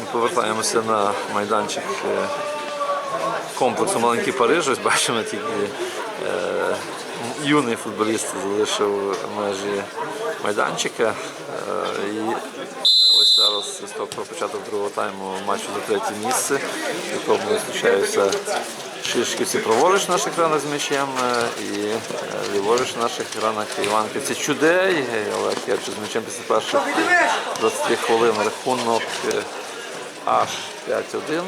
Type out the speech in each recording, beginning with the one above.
Ми повертаємося на майданчик е, комплексу Маленький Париж. Ось бачимо тільки е, юний футболіст залишив межі майданчика. Е, і ось зараз свисток про початок другого тайму матчу за третє місце, в якому зустрічаються Шишківці праворуч наших екранах з м'ячем і ліворуч наших екранах Іван Кицячудей, е, Олег Керчу з м'ячем після перших 20 хвилин рахунок е, аж 5-1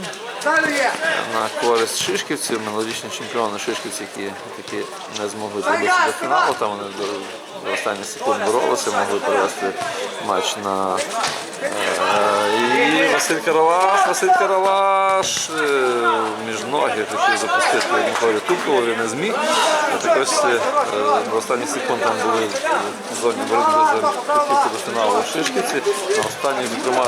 на користь шишківців, минулорічні чемпіони шишківці, які, які не змогли добитися до фіналу. Там вони до, до останніх секунд боролися, могли перевести матч на е, і Василь Караваш, Василь Караваш е, між ноги хотів запустити Миколі Тупову, він не зміг. А так ось до останніх секунд там були в зоні боротьби за путівку до фіналу шишківці. На останніх зокрема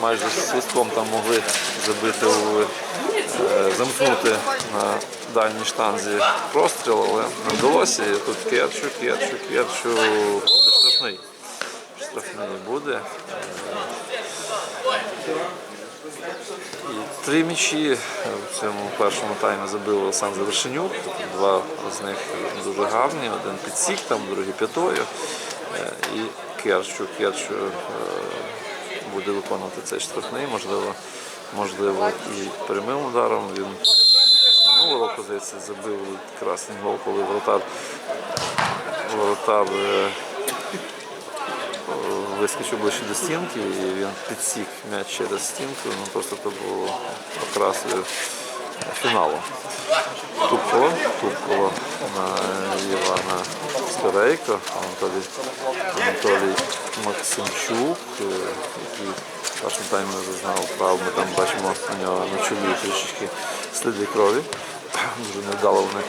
майже з свистком там могли забити е, замкнути на дальній штанзі простріл, але не вдалося. І тут Керчу, Керчу, Керчу буде штрафний. Штрафний буде. І три м'ячі в цьому першому таймі забив Олександр. Тобто Два з них дуже гарні, один підсік, там, другий п'ятою. Е, І Керчу, Керчу е, буде виконувати цей штрафний, можливо, можливо і прямим ударом. Він минулого року, забив красний гол, коли воротар, воротар е, вискочив ближче до стінки і він підсік м'яч через стінку. Ну просто це було окрасою фіналу. Тупко, Тупкова на Івана Скорейко, Анатолій, Анатолій Максимчук, е, який в першому таймі зазнав травми. Там бачимо у нього на чолі трішечки сліди крові. Дуже невдало вони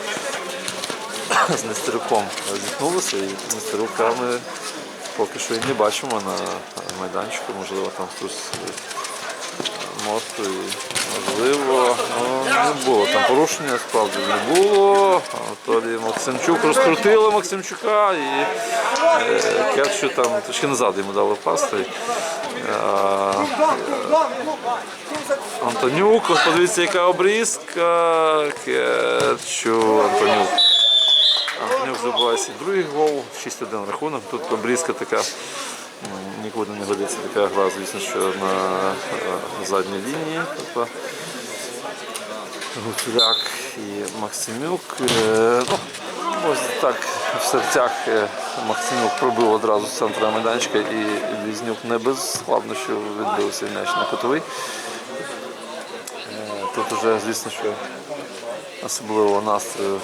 з Нестеруком зіткнулися і Нестерука ми поки що і не бачимо на майданчику, можливо там хтось мосту і можливо ну, не було там порушення, справді не було. Анатолій Максимчук розкрутили Максимчука і е, Керчу там трішки назад йому дали пасти. Антонюк, подивіться, яка обрізка. Керчу, Антонюк. Антонюк забуває свій другий гол, 6-1 рахунок. Тут обрізка така нікуди не годиться така гра, звісно, що на е, задній лінії. Тобто Гуцуляк і Максимюк. Е, Ну, ось так в серцях е, Максимюк пробив одразу з центра майданчика і Візнюк не без складнощів відбився м'яч на котовий. Е, Тут вже, звісно, що особливого настрою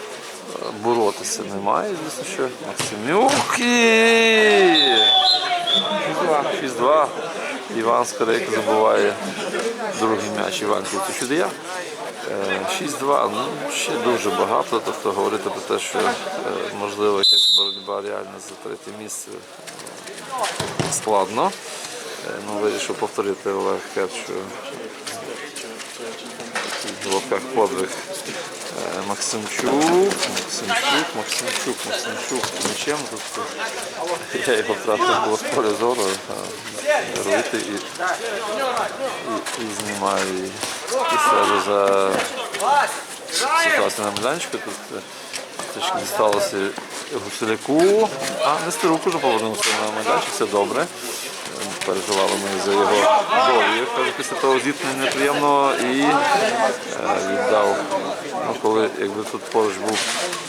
боротися немає, звісно, що Максимюк і 6-2. Іван Скорейко забуває другий м'яч Іван Ківцю-Чудія. 6-2, ну ще дуже багато. Тобто говорити про те, що е, можливо якась боротьба реальна за третє місце е, складно. Е, Ну, вирішив повторити Олег Керчу в лапках подвиг Е, Максимчук, Максимчук, Максимчук, Максимчук м'ячем. Тут е, я його втратив було з поля зору. Робити і, і, і знімаю і, і стежу за ситуацію на майданчику. Тут е, трішки дісталося Гуселяку, а Нестерук уже повернувся на майданчик, все добре. Е, Переживали ми за його. Кажу, після того зіткнення неприємного і е, віддав. Ну, коли якби тут поруч був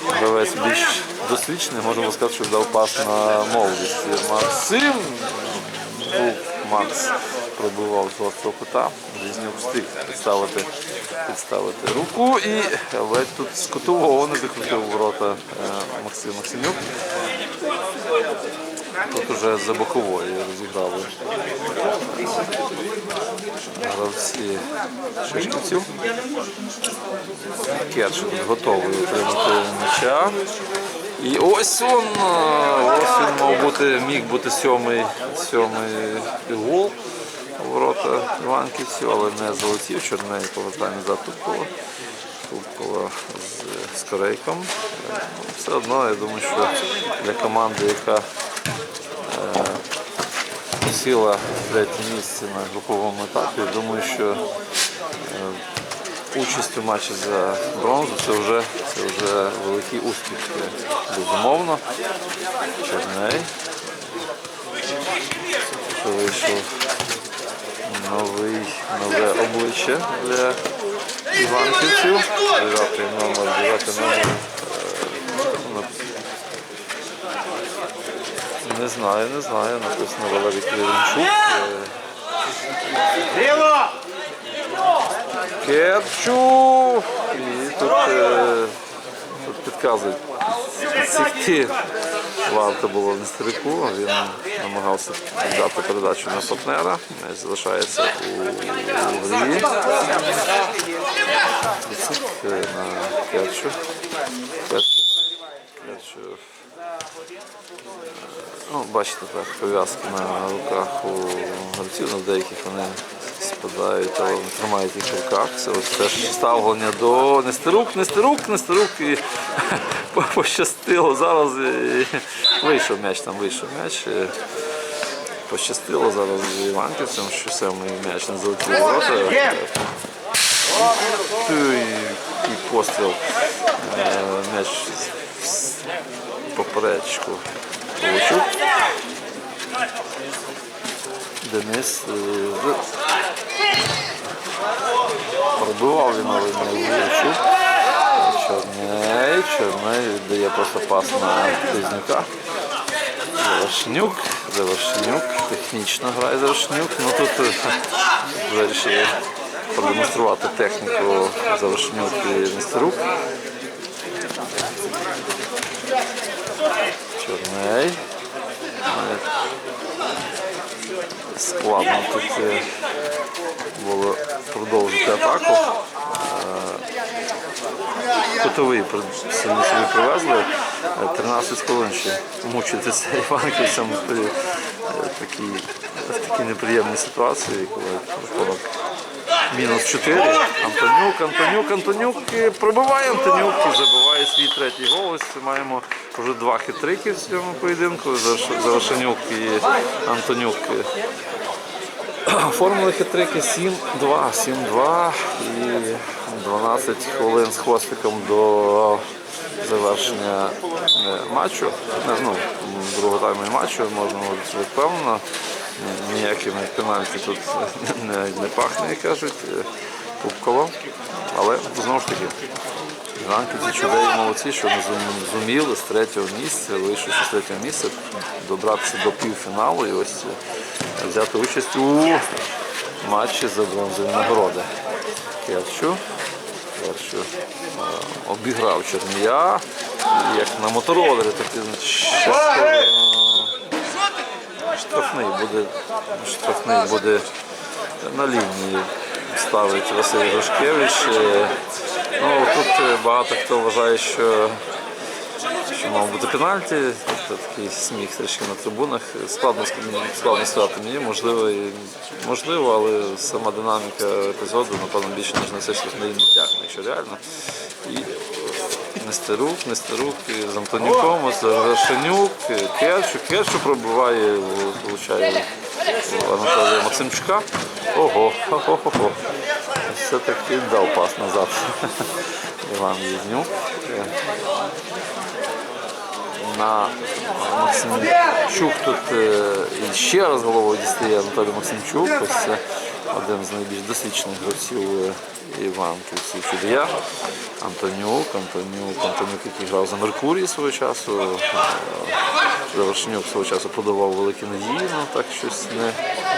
гравець більш досвідчений, можна сказати, що віддав пас на молодість. Максим був Макс пробивав з гостро кута, Різнюк встиг підставити, підставити руку і ледь тут кутового не закрутив ворота е, Максим Максимюк. Тут уже за бокової розіграли гравці Шишківців. Керч готовий отримати м'яча. І ось він, ось він мав бути, міг бути сьомий, сьомий гол ворота Іванківців, але не залетів. Чорней повертає назад Тупкова. Тупкова з, з Корейком. Е, Все одно, я думаю, що для команди, яка сила третє місце на груповому етапі. Думаю, що е, участь у матчі за бронзу це вже, це вже великий успіх. е, Безумовно. Черней. Вийшов новий, нове обличчя для іванківців. Дев'ятий номер, дев'ятий номер. е, на- Не знаю, не знаю. Написано Валерій Кривенчук. Ліво! Керчу! І тут, е, тут підказують. Варто було Нестерику. Він намагався віддати передачу на партнера. М'яч залишається у грі. Сік е, на. Керчу. Ну, бачите, так, пов'язки на руках у гравців, ну, деяких вони спадають, але вони тримають їх в руках. Це ось теж ставлення до Нестерук, Нестерук, Нестерук і пощастило. Зараз і вийшов м'яч, там вийшов м'яч. і Пощастило зараз Іванківцям, що саме м'яч не залетів ворота. Який постріл. Е, М'яч в поперечку Полощук. Денис е, пробивав він, але не влучив. Чорней, Чорней віддає просто пас на Кузнюка. Завершнюк, Завершнюк, технічно грає Завершнюк. Ну тут е, вирішили продемонструвати техніку Завершнюк і Нестерук. Чорней. Е, Складно тут е, було продовжити атаку. Е, Кутовий при- самі собі привезли. Е, 13 хвилин ще мучитися іванківцям е, в такій неприємній ситуації, коли рахунок мінус 4. Антонюк, Антонюк, Антонюк е, пробиває Антонюк і забиває свій третій гол. Ось маємо вже два хитрики в цьому поєдинку. Завершенюк і Антонюк. Е, Оформили хитрики 7-2, 7-2 і 12 хвилин з хвостиком до завершення е, матчу. Ну, другого тайму матчу можна бути впевнено. Ніякими пенальті тут не, не пахне, як кажуть, Пупково. Але знову ж таки, Іванківці чудові молодці, що вони зуміли з третього місця, вийшовши з третього місця, добратися до півфіналу і ось е, взяти участь у матчі за бронзові нагороди. Керчу. Керчу е, обіграв Чернія. Як на моторолері, щасливо. е, Штрафний буде, штрафний буде на лінії ставить Василь Гошкевич. Е, Ну, тут е, багато хто вважає, що, що мав бути пенальті. Це такий сміх трішки на трибунах. Складно, складно сказати мені, можливо, і, можливо, але сама динаміка епізоду, напевно, більше ніж на цей штрафний не тягне, якщо реально. І Нестерук, Нестерук з Антонюком, Вершенюк, Керчу, Керчу пробиває, влучає Максимчука. Ого, хо-хо-хо. Все-таки дав пас назад. Іван Єзнюк. На Максимчук тут е, ще раз головою дістає Анатолій Максимчук. Ось один з найбільш досвідчених гравців е, Іванківців Чудія. Антонюк, Антонюк, Антонюк, який грав за Меркурій свого часу. Е, Завершенюк свого часу подавав великі надії, але так щось не,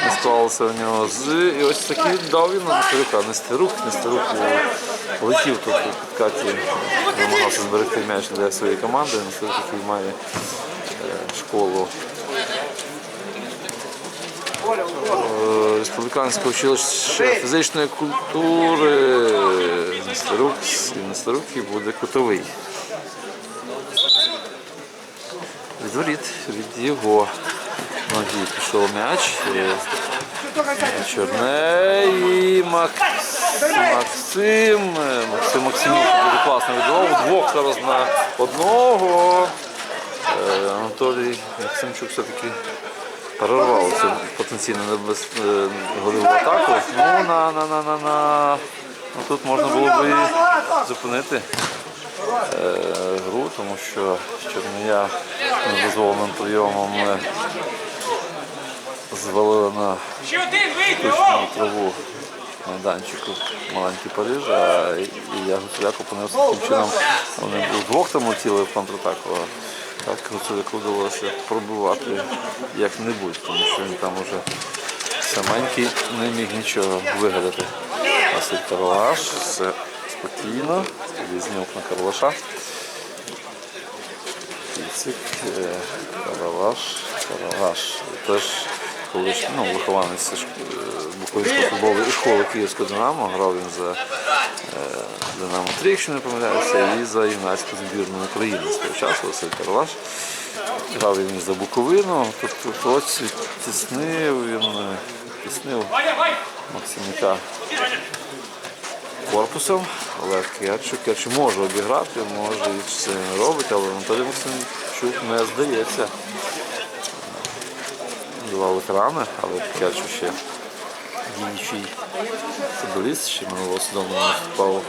не склалося у нього. З, і ось такий дав він на Нестерука. Нестерук, Нестерук летів тут у підкаті, намагався зберегти м'яч для своєї команди. Нестерук, який має е, школу Республіканське училище фізичної культури. Нестерук, і Нестерук і буде кутовий. Від воріт, від його ноги пішов м'яч. Е, Чорней і Максим. Максим Максимюк дуже класно віддавав. Двох зараз на одного. Е, Анатолій Максимчук все-таки перервало цю потенційно небез... е, атаку. Ну, на, на, на, на, на... Ну, тут можна було б і зупинити е, гру, тому що Чернія недозволеним прийомом е, звалили на штучну траву майданчику маленький Париж, а і я Гуцуляк опинився таким чином. Вони вдвох там летіли в контратаку, а так Гуцуляку вдалося пробивати як-небудь, тому що він там уже саменький не міг нічого вигадати. Василь Карлаш, все спокійно, візнюк на Карлаша. Кіцик, е, Караваш, Караваш. Теж колись ну, вихованець Буковинського футболу школи Київського Динамо. Грав він за е, Динамо 3, якщо не помиляюся, і за юнацьку збірну України свого часу Василь Караваш. Грав він і за Буковину, тобто ось тіснив, він е, тіснив Ваня! Корпусом, але Керчу, Керчу може обіграти, може і це робить, але Анатолій Максимчук не здається. Два ветерани, але Керчу ще діючий футболіст, ще минулого сезону він виступав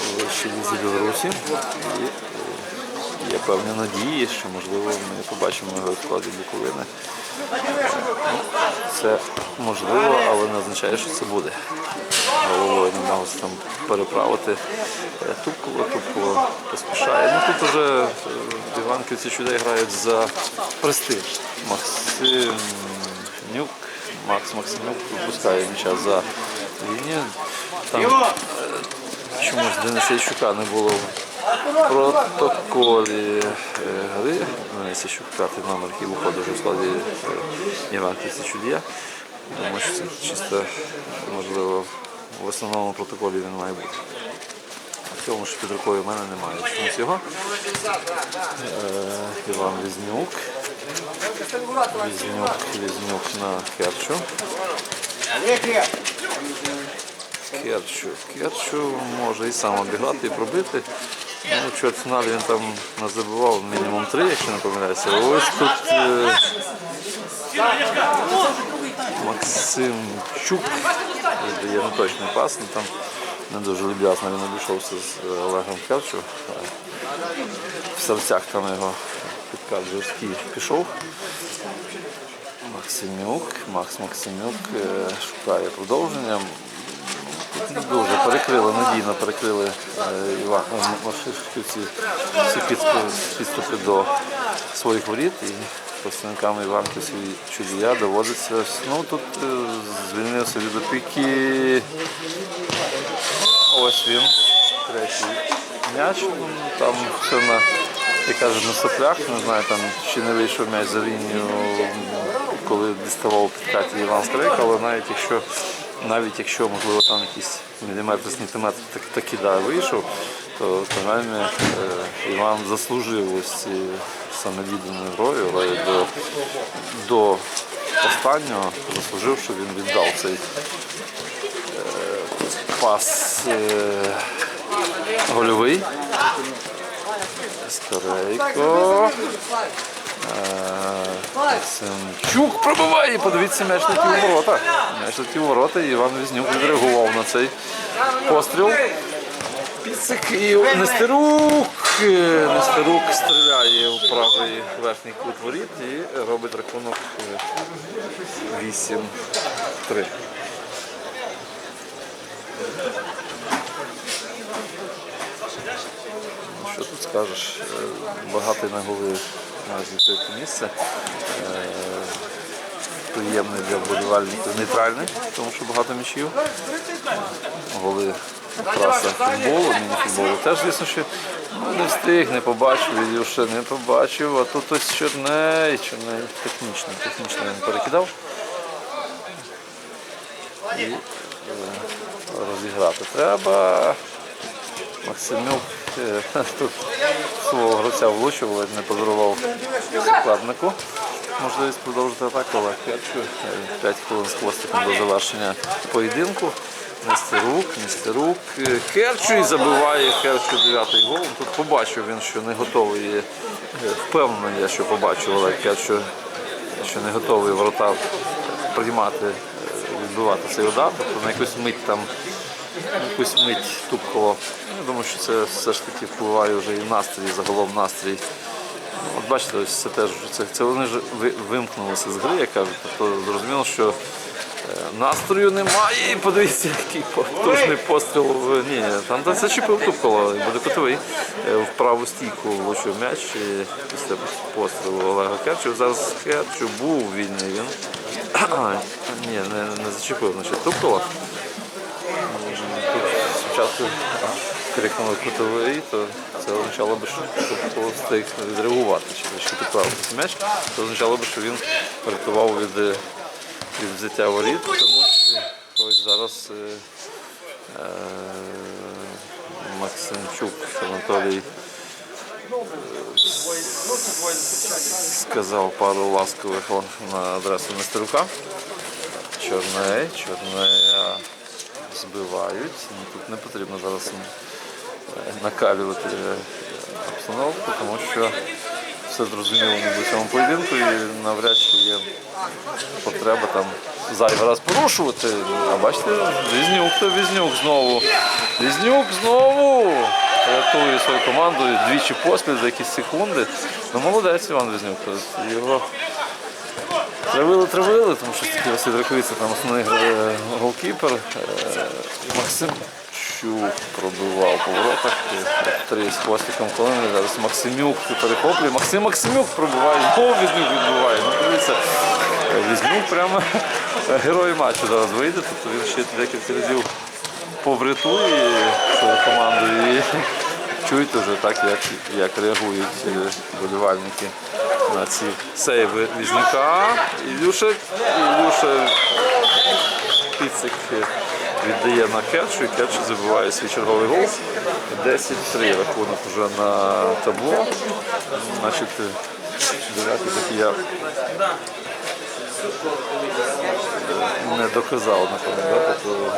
у вищій Білорусі. І е, є певні надії, що можливо ми побачимо його в Буковини. Це можливо, але не означає, що це буде. Головою намагався там переправити Е, Тупково, Тупково поспішає. Ну тут вже е, іванківці чудей грають за престиж. Максимнюк, Макс Максимюк випускає м'яча за лінію. Там е, чомусь Дениса Ищука не було в протоколі е, гри. Денис Ищук, п'ятий номер, який виходить вже складі е, Іванківці чудія. Думаю, що це чисто можливо в основному протоколі він має бути. В цьому що під рукою в мене немає. Чомусь його. Е, Іван Візнюк. Візнюк, Візнюк на Керчу. Керчу. Керчу може і сам обіграти і пробити. Ну, в він там назабивав мінімум три, якщо не помиляюся. Ось тут е, Максимчук дає неточний пас, ну, там не дуже люб'язно він обійшовся з е, Олегом Керчу. В серцях там його підкат жорсткий пішов. Максимюк, Макс Максимюк е, шукає продовження. Дуже перекрили, надійно перекрили е, Іван Машишківці всі підступи, до своїх воріт і представникам Іванківців і Чудія доводиться. Ну тут е, звільнився від опіки. Ось він, третій м'яч. Там все на, як кажуть, на соплях, не знаю, там чи не вийшов м'яч за лінію, коли діставав підкаті Іван Скрик, але навіть якщо навіть якщо можливо там якийсь міліметр, сантиметр так, таки да, вийшов, то принаймні е, Іван заслужив ось ці саме відданою грою, але до, до останнього заслужив, що він віддав цей пас е, гольовий. Скорейко. Е, Семчук пробиває. Подивіться, м'яч летів у ворота. М'яч летів у ворота і Іван Візнюк відреагував на цей постріл. Піцик і Нестерук. Е, Нестерук стріляє в правий верхній кут воріт і робить рахунок е, 8-3. Що тут скажеш? Е, Багатий на голи наразі це місце. Е, Приємний для вболівальників, нейтральний, тому що багато м'ячів. Голи траса футболу, міні-футболу теж, звісно, що ну, не встиг, не побачив, Ілюша не побачив, а тут ось Чорней, Чорней технічно, технічно він перекидав. І е, розіграти треба. Максимюк тут свого гравця влучив, не подарував складнику. Можливість продовжити атаку, але Керчу 5 хвилин з хвостиком до завершення поєдинку. Нестерук, Нестерук. Е, Керчу і забиває Керчу дев'ятий гол. Тут побачив він, що не готовий. Е, Впевнений я, що побачив, але Керчу що не готовий воротар приймати, е, відбивати цей удар. Тобто на якусь мить там, якусь мить Тупкова. Я думаю, що це все ж таки впливає вже і настрій, загалом настрій. От бачите, ось це теж це, це вони ж вимкнулися з гри, я кажу. Тобто зрозуміло, що е, настрою немає. І подивіться, який потужний постріл. Ні, там де зачепив Тупкова, і буде котовий. Е, В праву стійку влучив м'яч і після пострілу Олега Керчу. Зараз Керчу був вільний він. Ні, не, не зачепив, значить Тупкова. Тут спочатку крикнули кутовий, то це означало би, що встиг відреагувати, чи що підправив м'яч, це означало би, що він врятував від, від взяття воріт, тому що ось зараз е, е, Максимчук Анатолій е, сказав пару ласкових на адресу Нестерука. Чорней, чорнея збивають. Ну, Тут не потрібно зараз е, накалювати е, обстановку, тому що все зрозуміло в цьому поєдинку і навряд чи є потреба там зайвий раз порушувати. А бачите, Візнюк то Візнюк знову. Візнюк знову рятує свою команду двічі поспіль за якісь секунди. Ну молодець Іван Візнюк. Тобто Його Травили, травили, тому що такий Василь Раковиця там основний е, голкіпер. Е, Максим Чук пробивав по воротах. Три з хвостиком колени. Зараз Максимюк перехоплює. Максим Максимюк пробиває, знову Візнюк відбиває. Ну, дивіться, е, Візнюк прямо герой матчу зараз вийде. Тобто він ще декілька разів поврятує свою команду чуєте вже так, як, як реагують е, болівальники на ці сейви Візнюка. Ілюша, Ілюша Піцик віддає на кетчу, і кетчу забиває свій черговий гол. 10-3 рахунок вже на табло. Значить, дев'ятий такий я не доказав, напевно. Да? Тобто,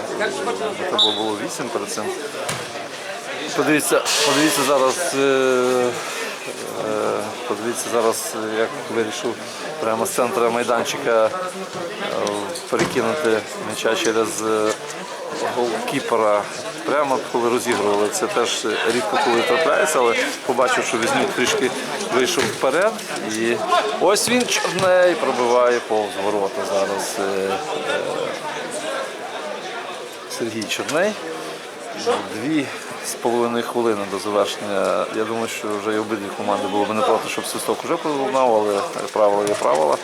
табло було 8 перед цим. Подивіться, подивіться зараз. е, е, Подивіться зараз, як вирішив прямо з центру майданчика е, перекинути м'яча через голкіпера. Прямо коли розігрували. Це теж рідко коли трапляється, але побачив, що Візнюк трішки вийшов вперед. І ось він чорней пробиває повз ворота зараз. Сергій Чорней. Дві з половиною хвилини до завершення. Я думаю, що вже і обидві команди було б не проти, щоб свисток вже пролунав, але правила є правила.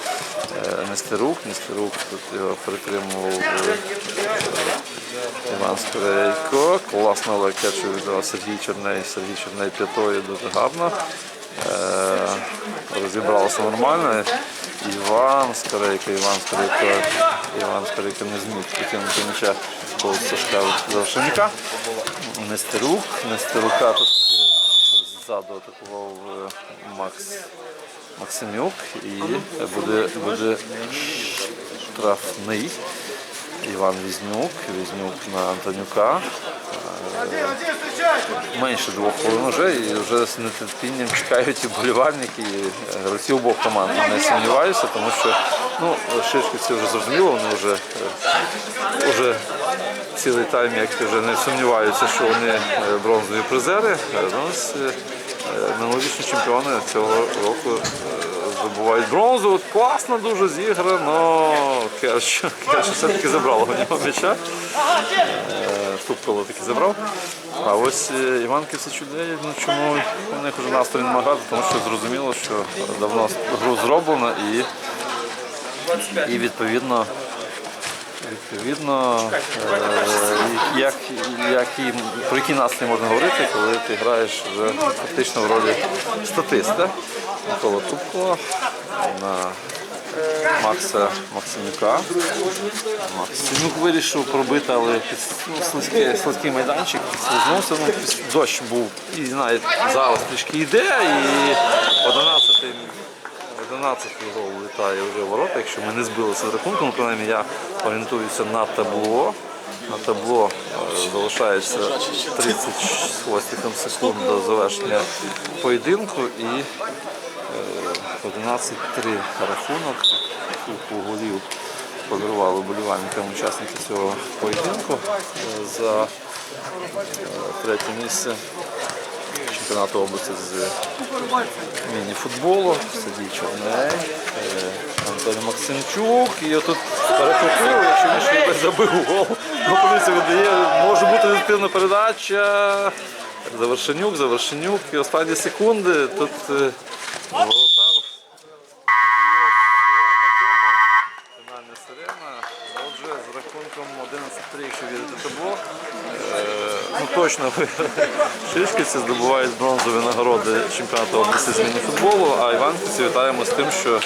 Нестерук, Нестерук тут його притримував е, Іван Скорейко. Класно лакечу віддав Сергій Черней. Сергій Черней п'ятою дуже гарно. Е, Розібралося нормально. Іван Скорейко, Іван Скорейко, Іван Скорейко не зміг покинути м'яча повз Сашка Завшенюка. Нестерук. Нестерука тут е, ззаду атакував е, Макс Максимюк і буде, буде штрафний. Іван Візнюк, Візнюк на Антонюка. Е, Менше двох хвилин вже і вже з нетерпінням чекають і вболівальники, і гравці обох команд. Не сумніваюся, тому що ну, шишківці вже зрозуміло, вони вже, е, вже цілий тайм, як вже не сумніваються, що вони е, бронзові призери. Е, е, е, Минулорічні чемпіони цього року е, здобувають бронзу. Класно дуже зіграно. Керч, Керч все-таки забрало у нього м'яча. Е, Тупкало таки забрав. А ось Іванки Іванківці чудеє, ну чому у них вже настрій немає, тому що зрозуміло, що давно гру зроблено і, і відповідно. Відповідно, е, як, як і, про який настрій можна говорити, коли ти граєш вже фактично в ролі статиста. Микола Тупко на Макса Максимюка. Максимюк вирішив пробити, але під ну, слизький, слизький майданчик підслизнувся. Ну, дощ був і навіть зараз трішки йде. І 11 11 гол літає вже в ворота, якщо ми не збилися з рахунком, принаймні я орієнтуюся на табло. На табло е, залишається 30 з хвостиком секунд до завершення поєдинку і е, 11-3 рахунок. купу голів подарували болівальникам учасники цього поєдинку е, за е, третє місце чемпіонату області з міні-футболу. Сидій Чорней, е, Антон Максимчук. І отут перехопив, якщо він ще забив гол. Ну, подивіться, видає, може бути відповідна передача. Завершенюк, Завершенюк. І останні секунди. Тут е, Волотар. Фінальна сирена. Отже, з рахунком 11-3, якщо вірити табло, е, точно Шишківці здобувають бронзові нагороди чемпіонату області з мініфутболу, а Іванківці вітаємо з тим, що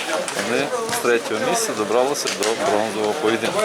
вони з третього місця добралися до бронзового поєдинку.